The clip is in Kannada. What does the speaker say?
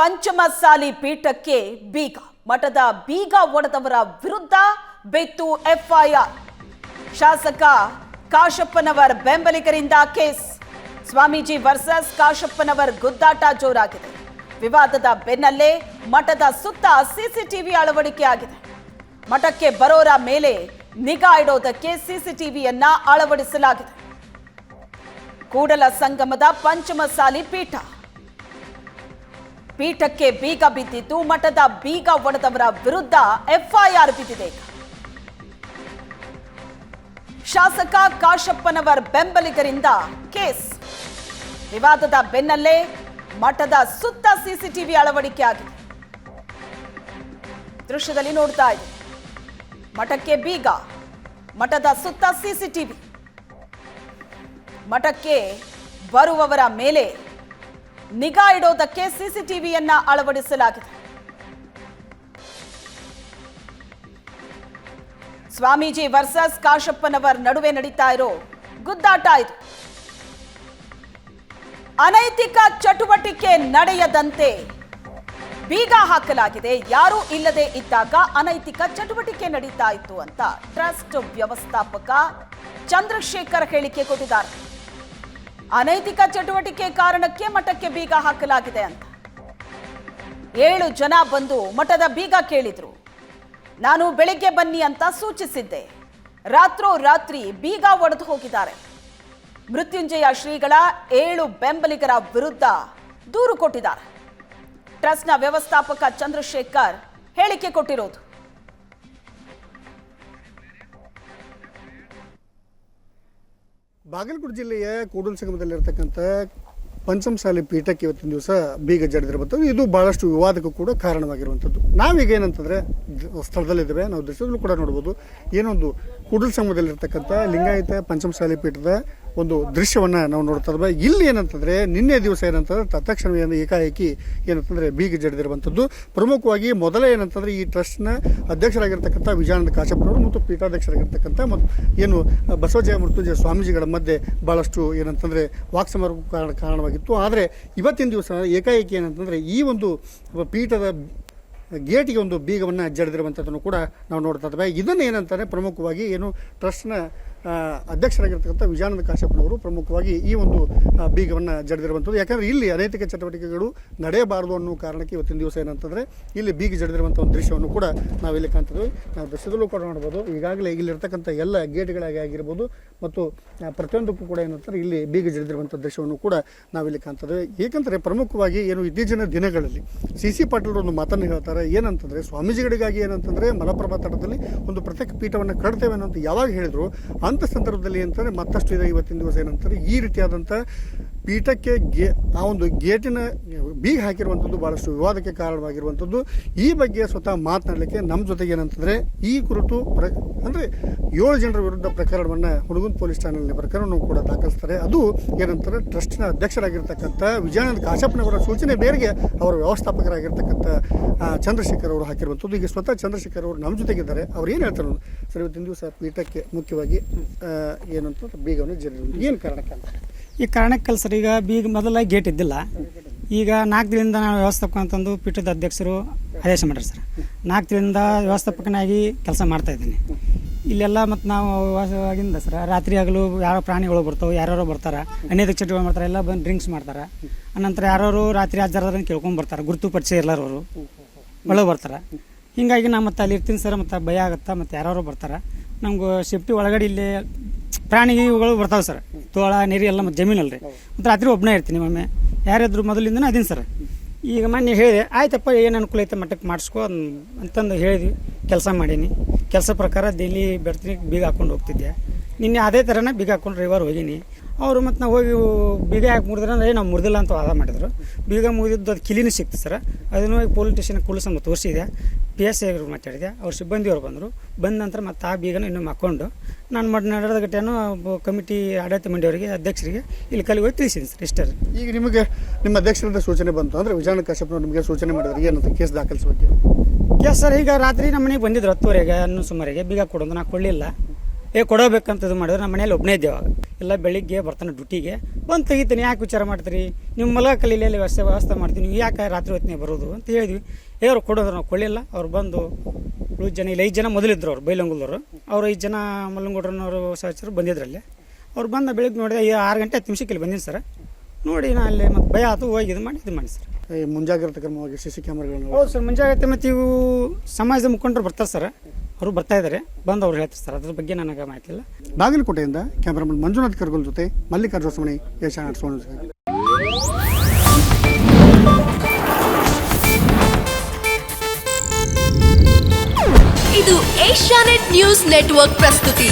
ಪಂಚಮಸಾಲಿ ಪೀಠಕ್ಕೆ ಬೀಗ. ಮಠದ ಬೀಗ ಒಡೆದವರ ವಿರುದ್ಧ ಬೆತ್ತು ಎಫ್ಐಆರ್. ಶಾಸಕ ಕಾಶಪ್ಪನವರ್ ಬೆಂಬಲಿಗರಿಂದ ಕೇಸ್. ಸ್ವಾಮೀಜಿ ವರ್ಸಸ್ ಕಾಶಪ್ಪನವರ್ ಗುದ್ದಾಟ ಜೋರಾಗಿದೆ. ವಿವಾದದ ಬೆನ್ನಲ್ಲೇ ಮಠದ ಸುತ್ತ ಸಿಸಿಟಿವಿ ಅಳವಡಿಕೆಯಾಗಿದೆ ಮಠಕ್ಕೆ ಬರೋರ ಮೇಲೆ ನಿಗಾ ಇಡೋದಕ್ಕೆ ಸಿಸಿಟಿವಿಯನ್ನ ಅಳವಡಿಸಲಾಗಿದೆ. ಕೂಡಲ ಸಂಗಮದ ಪಂಚಮಸಾಲಿ ಪೀಠ. ಪೀಠಕ್ಕೆ ಬೀಗ ಬಿದ್ದಿದ್ದು, ಮಠದ ಬೀಗ ಒಡೆದವರ ವಿರುದ್ಧ ಎಫ್ಐಆರ್ ಬಿದ್ದಿದೆ. ಶಾಸಕ ಕಾಶಪ್ಪನವರ್ ಬೆಂಬಲಿಗರಿಂದ ಕೇಸ್. ವಿವಾದದ ಬೆನ್ನಲ್ಲೇ ಮಠದ ಸುತ್ತ ಸಿಸಿಟಿವಿ ಅಳವಡಿಕೆ ಆಗಿದೆ. ದೃಶ್ಯದಲ್ಲಿ ನೋಡ್ತಾ ಇದೆ ಮಠಕ್ಕೆ ಬೀಗ, ಮಠದ ಸುತ್ತ ಸಿಸಿಟಿವಿ. ಮಠಕ್ಕೆ ಬರುವವರ ಮೇಲೆ ನಿಗಾ ಇಡೋದಕ್ಕೆ ಸಿಸಿಟಿವಿಯನ್ನ ಅಳವಡಿಸಲಾಗಿದೆ. ಸ್ವಾಮೀಜಿ ವರ್ಸಸ್ ಕಾಶಪ್ಪನವರ್ ನಡುವೆ ನಡೀತಾ ಇರೋ ಗುದ್ದಾಟ ಇದು. ಅನೈತಿಕ ಚಟುವಟಿಕೆ ನಡೆಯದಂತೆ ಬೀಗ ಹಾಕಲಾಗಿದೆ. ಯಾರೂ ಇಲ್ಲದೆ ಇದ್ದಾಗ ಅನೈತಿಕ ಚಟುವಟಿಕೆ ನಡೀತಾ ಇತ್ತು ಅಂತ ಟ್ರಸ್ಟ್ ವ್ಯವಸ್ಥಾಪಕ ಚಂದ್ರಶೇಖರ್ ಹೇಳಿಕೆ ಕೊಟ್ಟಿದ್ದಾರೆ. ಅನೈತಿಕ ಚಟುವಟಿಕೆ ಕಾರಣಕ್ಕೆ ಮಠಕ್ಕೆ ಬೀಗ ಹಾಕಲಾಗಿದೆ ಅಂತ. ಏಳು ಜನ ಬಂದು ಮಠದ ಬೀಗ ಕೇಳಿದ್ರು. ನಾನು ಬೆಳಿಗ್ಗೆ ಬನ್ನಿ ಅಂತ ಸೂಚಿಸಿದ್ದೆ. ರಾತ್ರೋ ರಾತ್ರಿ ಬೀಗ ಒಡೆದು ಹೋಗಿದ್ದಾರೆ. ಮೃತ್ಯುಂಜಯ ಶ್ರೀಗಳ ಏಳು ಬೆಂಬಲಿಗರ ವಿರುದ್ಧ ದೂರು ಕೊಟ್ಟಿದ್ದಾರೆ. ಟ್ರಸ್ಟ್ನ ವ್ಯವಸ್ಥಾಪಕ ಚಂದ್ರಶೇಖರ್ ಹೇಳಿಕೆ ಕೊಟ್ಟಿರೋದು. ಬಾಗಲಕೋಟೆ ಜಿಲ್ಲೆಯ ಕೂಡಲ ಸಂಗಮದಲ್ಲಿರ್ತಕ್ಕಂಥ ಪಂಚಮಸಾಲಿ ಪೀಠಕ್ಕೆ ಇವತ್ತಿನ ದಿವಸ ಬೀಗ ಜಡಿದಿರುವಂಥದ್ದು ಇದು ಬಹಳಷ್ಟು ವಿವಾದಕ್ಕೂ ಕೂಡ ಕಾರಣವಾಗಿರುವಂಥದ್ದು. ನಾವೀಗ ಏನಂತಂದ್ರೆ ಸ್ಥಳದಲ್ಲಿದ್ದೇವೆ. ನಾವು ದೃಶ್ಯದಲ್ಲೂ ಕೂಡ ನೋಡ್ಬೋದು. ಏನೊಂದು ಕೂಡಲ ಸಂಗಮದಲ್ಲಿರ್ತಕ್ಕಂಥ ಲಿಂಗಾಯತ ಪಂಚಮಸಾಲಿ ಪೀಠದ ಒಂದು ದೃಶ್ಯವನ್ನ ನಾವು ನೋಡ್ತಾ ಇದ್ವಿ. ಇಲ್ಲಿ ಏನಂತಂದ್ರೆ, ನಿನ್ನೆ ದಿವಸ ಏನಂತಂದ್ರೆ ತತ್ಕ್ಷಣ ಏಕಾಏಕಿ ಏನಂತಂದ್ರೆ ಬೀಗ ಜಡಿದಿರುವಂತದ್ದು. ಪ್ರಮುಖವಾಗಿ ಮೊದಲೇ ಏನಂತಂದ್ರೆ ಈ ಟ್ರಸ್ಟ್ನ ಅಧ್ಯಕ್ಷರಾಗಿರ್ತಕ್ಕಂಥ ವಿಜಯಾನಂದ ಕಾಶಪ್ಪನವರು ಮತ್ತು ಪೀಠಾಧ್ಯಕ್ಷರಾಗಿರ್ತಕ್ಕಂಥ ಮತ್ತು ಏನು ಬಸವಜಯ ಮೃತ್ಯುಂಜಯ ಸ್ವಾಮೀಜಿಗಳ ಮಧ್ಯೆ ಬಹಳಷ್ಟು ಏನಂತಂದ್ರೆ ವಾಕ್ಸಮರ ಕಾರಣ ಕಾರಣವಾಗಿತ್ತು. ಆದರೆ ಇವತ್ತಿನ ದಿವಸ ಏಕಾಏಕಿ ಏನಂತಂದ್ರೆ ಈ ಒಂದು ಪೀಠದ ಗೇಟಿಗೆ ಒಂದು ಬೀಗವನ್ನು ಜಡಿದಿರುವಂಥದ್ದನ್ನು ಕೂಡ ನಾವು ನೋಡ್ತಾ ಇದ್ದೇವೆ ಇದನ್ನು ಏನಂತಾರೆ, ಪ್ರಮುಖವಾಗಿ ಏನು ಟ್ರಸ್ಟ್ನ ಅಧ್ಯಕ್ಷರಾಗಿರ್ತಕ್ಕಂಥ ವಿಜಯಾನಂದ ಕಾಶ್ಯಪ್ಪನವರು ಪ್ರಮುಖವಾಗಿ ಈ ಒಂದು ಬೀಗವನ್ನು ಜಡಿದಿರುವಂಥದ್ದು. ಯಾಕಂದರೆ ಇಲ್ಲಿ ಅನೈತಿಕ ಚಟುವಟಿಕೆಗಳು ನಡೆಯಬಾರದು ಅನ್ನೋ ಕಾರಣಕ್ಕೆ ಇವತ್ತಿನ ದಿವಸ ಏನಂತಂದರೆ, ಇಲ್ಲಿ ಬೀಗ ಜಡಿದಿರುವಂಥ ಒಂದು ದೃಶ್ಯವನ್ನು ಕೂಡ ನಾವಿಲ್ಲಿ ಕಾಣ್ತಿದ್ವಿ. ನಾವು ದೃಶ್ಯದಲ್ಲೂ ಕೂಡ ನೋಡ್ಬೋದು. ಈಗಾಗಲೇ ಇಲ್ಲಿರ್ತಕ್ಕಂಥ ಎಲ್ಲ ಗೇಟ್ಗಳಾಗಿ ಆಗಿರ್ಬೋದು ಮತ್ತು ಪ್ರತಿಯೊಂದಕ್ಕೂ ಕೂಡ ಏನಂತಾರೆ ಇಲ್ಲಿ ಬೀಗ ಜಡಿದಿರುವಂಥ ದೃಶ್ಯವನ್ನು ಕೂಡ ನಾವಿಲ್ಲಿ ಕಾಣ್ತಿದ್ವಿ. ಏಕೆಂದರೆ ಪ್ರಮುಖವಾಗಿ ಏನು ಇತ್ತೀಚಿನ ದಿನಗಳಲ್ಲಿ ಸಿ ಸಿ ಪಾಟೀಲ್ ಒಂದು ಮಾತನ್ನು ಹೇಳ್ತಾರೆ, ಏನಂತಂದ್ರೆ ಸ್ವಾಮೀಜಿಗಳಿಗಾಗಿ ಏನಂತಂದರೆ ಮಲಪ್ರಭಾ ತಟದಲ್ಲಿ ಒಂದು ಪ್ರತ್ಯೇಕ ಪೀಠವನ್ನು ಕಟ್ತೇವೆ ಅನ್ನೋಂತ ಯಾವಾಗ ಹೇಳಿದ್ರು ಅಂಥ ಸಂದರ್ಭದಲ್ಲಿ ಅಂತಂದ್ರೆ ಮತ್ತಷ್ಟು ಇದೆ ಇವತ್ತಿನ ದಿವಸ ಏನಂತಾರೆ ಈ ರೀತಿಯಾದಂಥ ಪೀಠಕ್ಕೆ ಗೇ ಆ ಒಂದು ಗೇಟಿನ ಬೀಗ ಹಾಕಿರುವಂಥದ್ದು ಬಹಳಷ್ಟು ವಿವಾದಕ್ಕೆ ಕಾರಣವಾಗಿರುವಂಥದ್ದು. ಈ ಬಗ್ಗೆ ಸ್ವತಃ ಮಾತನಾಡಲಿಕ್ಕೆ ನಮ್ಮ ಜೊತೆಗೆ ಏನಂತಂದರೆ ಈ ಕುರಿತು ಪ್ರ ಅಂದರೆ ಏಳು ಜನರ ವಿರುದ್ಧ ಪ್ರಕರಣವನ್ನು ಹುಡುಗನ್ ಪೊಲೀಸ್ ಠಾಣೆಯಲ್ಲಿ ಪ್ರಕರಣವನ್ನು ಕೂಡ ದಾಖಲಿಸ್ತಾರೆ. ಅದು ಏನಂತಾರೆ ಟ್ರಸ್ಟ್ನ ಅಧ್ಯಕ್ಷರಾಗಿರ್ತಕ್ಕಂಥ ವಿಜಯಾನಂದ ಕಾಶಪ್ಪನವರ ಸೂಚನೆ ಮೇರೆಗೆ ಅವರ ವ್ಯವಸ್ಥಾಪಕರಾಗಿರ್ತಕ್ಕಂಥ ಚಂದ್ರಶೇಖರ್ ಅವರು ಹಾಕಿರುವಂಥದ್ದು. ಈಗ ಸ್ವತಃ ಚಂದ್ರಶೇಖರ್ ಅವರು ನಮ್ಮ ಜೊತೆಗಿದ್ದಾರೆ. ಅವ್ರು ಏನು ಹೇಳ್ತಾರೆ. ಸರ್, ಇವತ್ತಿನ ದಿವಸ ಪೀಠಕ್ಕೆ ಮುಖ್ಯವಾಗಿ ಏನಂತ ಬೀಗವನ್ನು ಜರಿದ್ರು ಏನು ಕಾರಣಕ್ಕೆ ಅಂತ. ಈ ಕಾರಣಕ್ಕೆ ಸರ್, ಈಗ ಬೀಗ ಮೊದಲ ಗೇಟ್ ಇದ್ದಿಲ್ಲ. ಈಗ ನಾಲ್ಕು ದಿನದಿಂದ ನಾನು ವ್ಯವಸ್ಥಾಪಕ ಅಂತಂದು ಪೀಠದ ಅಧ್ಯಕ್ಷರು ಆದೇಶ ಮಾಡ್ರಿ ಸರ್. ನಾಲ್ಕು ದಿನದಿಂದ ವ್ಯವಸ್ಥಾಪಕನಾಗಿ ಕೆಲಸ ಮಾಡ್ತಾ ಇದ್ದೀನಿ. ಇಲ್ಲೆಲ್ಲ ಮತ್ತು ನಾವು ವಾಸವಾಗಿಂದ ಸರ್, ರಾತ್ರಿ ಆಗಲು ಯಾರೋ ಪ್ರಾಣಿಗಳು ಬರ್ತಾವೆ, ಯಾರ್ಯಾರೋ ಬರ್ತಾರೆ ಅನೇಕ ಚಟುವಟಿಕೆ ಮಾಡ್ತಾರೆ, ಎಲ್ಲ ಬಂದು ಡ್ರಿಂಕ್ಸ್ ಮಾಡ್ತಾರೆ. ಅನಂತರ ಯಾರು ರಾತ್ರಿ ಹಾಜರಾದ್ರೆ ಕೇಳ್ಕೊಂಬರ್ತಾರೆ ಗುರುತು ಪರಿಚಯ ಎಲ್ಲರೂ ಒಳಗೆ ಬರ್ತಾರೆ. ಹೀಗಾಗಿ ನಾ ಮತ್ತೆ ಅಲ್ಲಿ ಇರ್ತೀನಿ ಸರ್ ಮತ್ತು ಭಯ ಆಗುತ್ತಾ ಮತ್ತು ಯಾರು ಬರ್ತಾರೆ. ನಮ್ಗೆ ಸೇಫ್ಟಿ ಒಳಗಡೆ ಇಲ್ಲಿ ಪ್ರಾಣಿಗಳು ಬರ್ತಾವೆ ಸರ್. ತೋಳ ನೀರು ಎಲ್ಲ ಮತ್ತು ಜಮೀನಲ್ರಿ. ಮತ್ತು ರಾತ್ರಿ ಒಬ್ಬನೇ ಇರ್ತೀನಿ ಒಮ್ಮೆ. ಯಾರಿದ್ರು ಮೊದಲಿಂದನೂ ಅದೀನಿ ಸರ್. ಈಗ ಮೊನ್ನೆ ಹೇಳಿದೆ ಆಯ್ತಪ್ಪ ಏನು ಅನುಕೂಲ ಐತೆ ಮಟ್ಟಕ್ಕೆ ಮಾಡಿಸ್ಕೊ ಅಂತಂದು ಹೇಳಿದ್ವಿ. ಕೆಲಸ ಮಾಡೀನಿ. ಕೆಲಸ ಪ್ರಕಾರ ಡೈಲಿ ಬೆಡ್ತೀನಿ ಬೀಗ ಹಾಕೊಂಡು ಹೋಗ್ತಿದ್ದೆ. ನಿನ್ನೆ ಅದೇ ಥರನೇ ಬೀಗ ಹಾಕೊಂಡು ಡ್ರೈವರ್ ಹೋಗೀನಿ. ಅವರು ಮತ್ತು ನಾವು ಹೋಗಿ ಬೀಗ ಯಾಕೆ ಮುರಿದ್ರೆ ಅಂದರೆ ನಾವು ಮುರಿದಿಲ್ಲ ಅಂತ ವಾದ ಮಾಡಿದ್ರು. ಬೀಗ ಮುಗಿದಿದ್ದು ಅದು ಕಿಲಿನೂ ಸಿಕ್ತು ಸರ್. ಅದನ್ನು ಹೋಗಿ ಪೊಲೀಸ್ ಸ್ಟೇಷನ್ ಕುಳಿಸಂಬ ತೋರಿಸಿದೆ ಪಿ ಎಸ್ ಐ ಮಾತಾಡಿದೆ. ಅವ್ರ ಸಿಬ್ಬಂದಿಯವ್ರು ಬಂದರು. ಬಂದ ನಂತರ ಮತ್ತೆ ಆ ಬೀಗನ ಇನ್ನೂ ಹಾಕ್ಕೊಂಡು ನಾನು ಮಾಡಿ ನಡೆದ ಗಟ್ಟೆನೂ ಕಮಿಟಿ ಆಡಳಿತ ಮಂಡಿಯವರಿಗೆ ಅಧ್ಯಕ್ಷರಿಗೆ ಇಲ್ಲಿ ಕಲಿಗೆ ಹೋಗಿ ತಿಳಿಸಿದ್ದೀನಿ ಸರ್ ಇಷ್ಟೇ ಈಗ ನಿಮಗೆ ನಿಮ್ಮ ಅಧ್ಯಕ್ಷರಿಂದ ಸೂಚನೆ ಬಂತು ಅಂದ್ರೆ ವಿಜಯಾನಂದ ಕಾಶ್ಯಪ್ನವರು ನಿಮಗೆ ಸೂಚನೆ ಮಾಡಿದ್ರೆ ಏನಂತ ಕೇಸ್ ದಾಖಲಿಸುವ ಬಗ್ಗೆ? ಕೇಸ್ ಸರ್ ಈಗ ರಾತ್ರಿ ನಮ್ಮ ಮನೆಗೆ ಬಂದಿದ್ರು ಹತ್ತುವರೆಗೆ ಹನ್ನೊಂದು ಸುಮಾರಿಗೆ. ಬೀಗ ಕೊಡೋದು ನಾ ಕೊಡಲಿಲ್ಲ. ಏ ಕೊಡಬೇಕಂತ ಇದು ಮಾಡಿದ್ರೆ ನಮ್ಮ ಮನೇಲಿ ಒಬ್ಬನೇ ಇದ್ದೇವಾಗ ಎಲ್ಲ ಬೆಳಿಗ್ಗೆ ಬರ್ತಾನೆ ಡ್ಯೂಟಿಗೆ. ಬಂದು ತೆಗಿತೀನಿ ಯಾಕೆ ವಿಚಾರ ಮಾಡ್ತೀರಿ? ನಿಮ್ಮ ಮಲ ಕಲೀಲಿ ವ್ಯವಸ್ಥೆ ವ್ಯವಸ್ಥೆ ಮಾಡ್ತೀನಿ ನೀವು ಯಾಕೆ ರಾತ್ರಿ ಹೊತ್ತಿನ ಬರೋದು ಅಂತ ಹೇಳಿದ್ವಿ. ಏ ಅವ್ರು ಕೊಡೋದ್ರು ನಾವು ಕೊಳ್ಳಿಲ್ಲ ಅವ್ರು ಬಂದು ಉಳಿದ ಜನ ಇಲ್ಲಿ ಐದು ಜನ ಮೊದಲಿದ್ರು ಅವ್ರು ಬೈಲಂಗುಲದವರು ಅವ್ರು ಐದು ಜನ ಮಲ್ಲಂಗೂಡ್ರನ್ನವರು ಸಹಚರು ಬಂದಿದ್ರಲ್ಲಿ. ಅವ್ರು ಬಂದ ಬೆಳಿಗ್ಗೆ ನೋಡಿದೆ ಈ ಆರು ಗಂಟೆ ಹತ್ತು ನಿಮಿಷಕ್ಕೆ ಇಲ್ಲಿ ಬಂದಿನಿ ಸರ್. ನೋಡಿ ನಾ ಅಲ್ಲಿ ಮತ್ತು ಭಯ ಆತು ಹೋಗಿ ಇದು ಮಾಡಿ ಇದು ಮಾಡಿ ಸರ್. ಮುಂಜಾಗ್ರತಾ ಕ್ರಮವಾಗಿ ಸಿ ಸಿ ಕ್ಯಾಮ್ರಾಗಳನ್ನು ಹೌದು ಸರ್ ಮುಂಜಾಗ್ರತೆ ಮತ್ತು ಇವು ಸಮಾಜದ ಮುಖಂಡರು ಬರ್ತಾರೆ ಸರ್. ಅವರು ಬರ್ತಾ ಇದ್ದಾರೆ ಬಂದು ಅವ್ರು ಹೇಳ್ತಾರೆ ಸರ್. ಅದ್ರ ಬಗ್ಗೆ ನನಗೆ ಮಾಹಿತಿ ಇಲ್ಲ ಬಾಗಲಕೋಟೆಯಿಂದ ಕ್ಯಾಮರಾಮನ್ ಮಂಜುನಾಥ್ ಕರ್ಗೋಲ್ ಜೊತೆ ಮಲ್ಲಿಕಾರ್ಜುನ ಸ್ವಾಮಿ ಏಷ್ಯಾನೆಟ್ ಸೋನು ಇದು ಏಷ್ಯಾನೆಟ್ ನ್ಯೂಸ್ ನೆಟ್ವರ್ಕ್ ಪ್ರಸ್ತುತಿ.